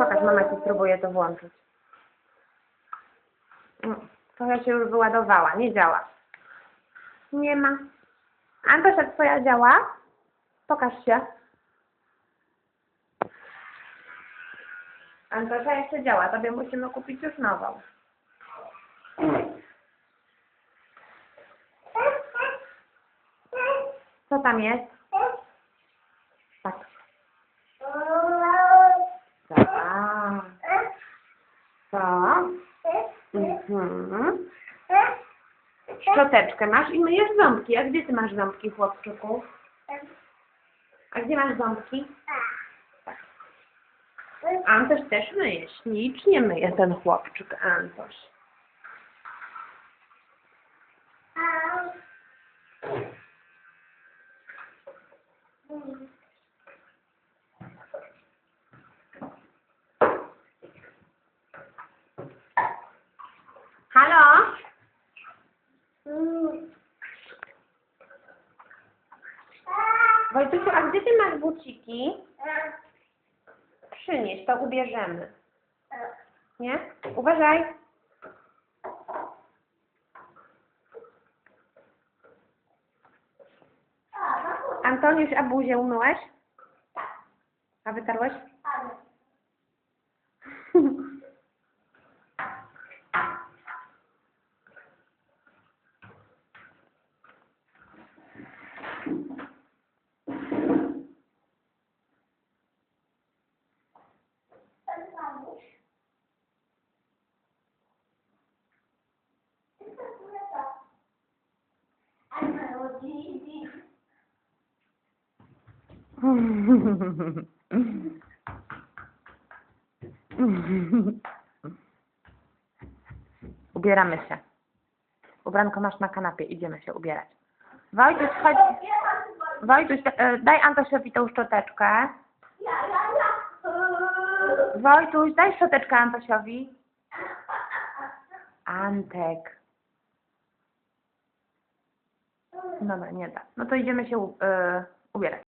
Pokaż, mama ci spróbuje to włączyć. Mm, Trochę się już wyładowała, nie działa. Nie ma. Antosia, twoja działa? Pokaż się. Antosia jeszcze działa, tobie musimy kupić już nową. Co tam jest? Mhm. Szczoteczkę masz i myjesz ząbki. A gdzie ty masz ząbki, chłopczyku? A gdzie masz ząbki? Antoś też myje. Ślicznie myje ten chłopczyk, Antoś. Halo? Wojtusiu, a gdzie ty masz buciki? Przynieś, to ubierzemy. Nie? Uważaj. Antoniusz, a buzię umyłeś? A wytarłeś? Ubieramy się. Ubranko masz na kanapie, idziemy się ubierać. Wojtuś, chodź. Wojtuś, e, daj Antosiowi tą szczoteczkę. Wojtuś, daj szczoteczkę Antosiowi. Antek. Dobra, nie da. No to idziemy się e, ubierać.